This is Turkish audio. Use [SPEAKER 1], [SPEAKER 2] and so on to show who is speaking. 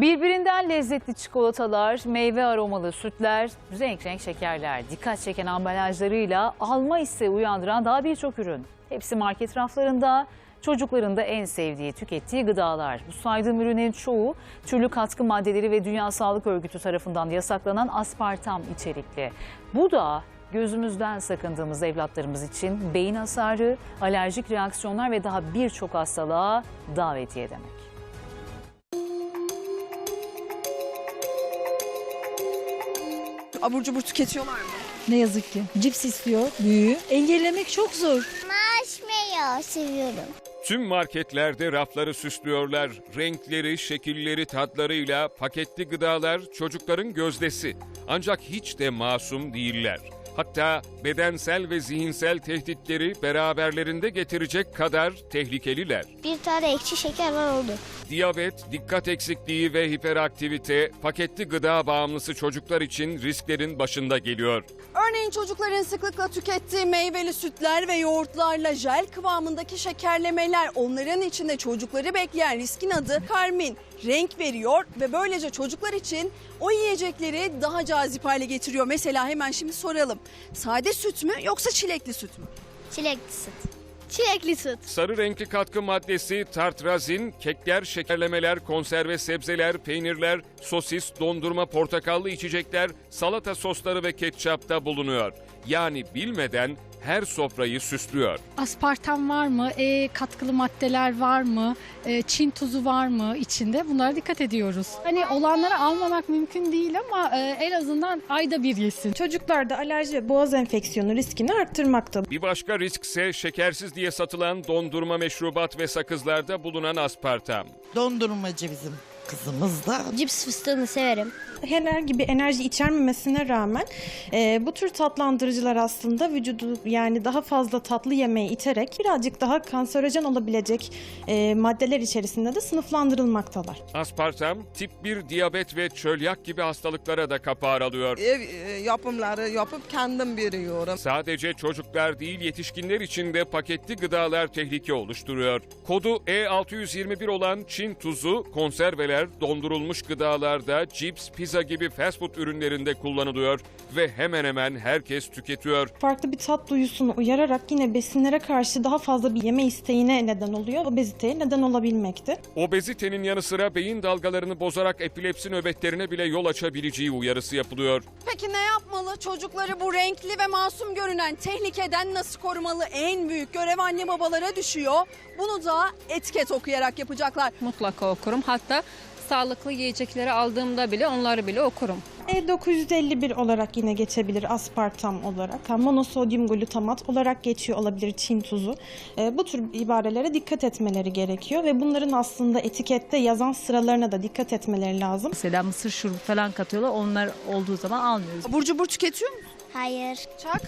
[SPEAKER 1] Birbirinden lezzetli çikolatalar, meyve aromalı sütler, renk renk şekerler, dikkat çeken ambalajlarıyla alma isteği uyandıran daha birçok ürün. Hepsi market raflarında, çocukların da en sevdiği, tükettiği gıdalar. Bu saydığım ürünlerin çoğu türlü katkı maddeleri ve Dünya Sağlık Örgütü tarafından yasaklanan aspartam içerikli. Bu da gözümüzden sakındığımız evlatlarımız için beyin hasarı, alerjik reaksiyonlar ve daha birçok hastalığa davetiye demek.
[SPEAKER 2] Abur cubur tüketiyorlar mı?
[SPEAKER 3] Ne yazık ki. Cips istiyor büyüğü. Engellemek çok zor.
[SPEAKER 4] Marshmallow seviyorum.
[SPEAKER 5] Tüm marketlerde rafları süslüyorlar. Renkleri, şekilleri, tatlarıyla paketli gıdalar çocukların gözdesi. Ancak hiç de masum değiller. Hatta bedensel ve zihinsel tehditleri beraberlerinde getirecek kadar tehlikeliler.
[SPEAKER 4] Bir tane ekşi şeker var oldu.
[SPEAKER 5] Diyabet, dikkat eksikliği ve hiperaktivite paketli gıda bağımlısı çocuklar için risklerin başında geliyor.
[SPEAKER 2] Örneğin çocukların sıklıkla tükettiği meyveli sütler ve yoğurtlarla jel kıvamındaki şekerlemeler onların içinde çocukları bekleyen riskin adı karmin. Renk veriyor ve böylece çocuklar için o yiyecekleri daha cazip hale getiriyor. Mesela hemen şimdi soralım. Sade süt mü yoksa çilekli süt mü?
[SPEAKER 4] Çilekli süt. Çilekli süt.
[SPEAKER 5] Sarı renkli katkı maddesi tartrazin, kekler, şekerlemeler, konserve sebzeler, peynirler, sosis, dondurma, portakallı içecekler, salata sosları ve ketçapta bulunuyor. Yani bilmeden her sofrayı süslüyor.
[SPEAKER 3] Aspartam var mı? E, katkılı maddeler var mı? E, Çin tuzu var mı içinde? Bunlara dikkat ediyoruz. Hani olanları almamak mümkün değil ama e, en azından ayda bir yesin.
[SPEAKER 6] Çocuklarda alerji ve boğaz enfeksiyonu riskini arttırmakta.
[SPEAKER 5] Bir başka riskse şekersiz diye satılan dondurma meşrubat ve sakızlarda bulunan aspartam.
[SPEAKER 7] Dondurmacı bizim kızımız da.
[SPEAKER 4] Cips fıstığını severim.
[SPEAKER 6] Herhangi bir enerji içermemesine rağmen e, bu tür tatlandırıcılar aslında vücudu yani daha fazla tatlı yemeği iterek birazcık daha kanserojen olabilecek e, maddeler içerisinde de sınıflandırılmaktalar.
[SPEAKER 5] Aspartam tip 1 diyabet ve çölyak gibi hastalıklara da kapı aralıyor.
[SPEAKER 8] Ev e, yapımları yapıp kendim veriyorum.
[SPEAKER 5] Sadece çocuklar değil yetişkinler için de paketli gıdalar tehlike oluşturuyor. Kodu E621 olan Çin tuzu konserveler, dondurulmuş gıdalarda, cips, pizza gibi fast food ürünlerinde kullanılıyor ve hemen hemen herkes tüketiyor.
[SPEAKER 6] Farklı bir tat duyusunu uyararak yine besinlere karşı daha fazla bir yeme isteğine neden oluyor. Obeziteye neden olabilmekte.
[SPEAKER 5] Obezitenin yanı sıra beyin dalgalarını bozarak epilepsi nöbetlerine bile yol açabileceği uyarısı yapılıyor.
[SPEAKER 2] Peki ne yapmalı? Çocukları bu renkli ve masum görünen tehlikeden nasıl korumalı? En büyük görev anne babalara düşüyor. Bunu da etiket okuyarak yapacaklar.
[SPEAKER 9] mutlaka okurum. Hatta sağlıklı yiyecekleri aldığımda bile onları bile okurum.
[SPEAKER 6] E951 olarak yine geçebilir aspartam olarak. Monosodyum glutamat olarak geçiyor olabilir Çin tuzu. E, bu tür ibarelere dikkat etmeleri gerekiyor ve bunların aslında etikette yazan sıralarına da dikkat etmeleri lazım.
[SPEAKER 10] Mesela mısır şurubu falan katıyorlar. Onlar olduğu zaman almıyoruz.
[SPEAKER 2] Abur cubur tüketiyor musun?
[SPEAKER 4] Hayır.
[SPEAKER 2] Çak.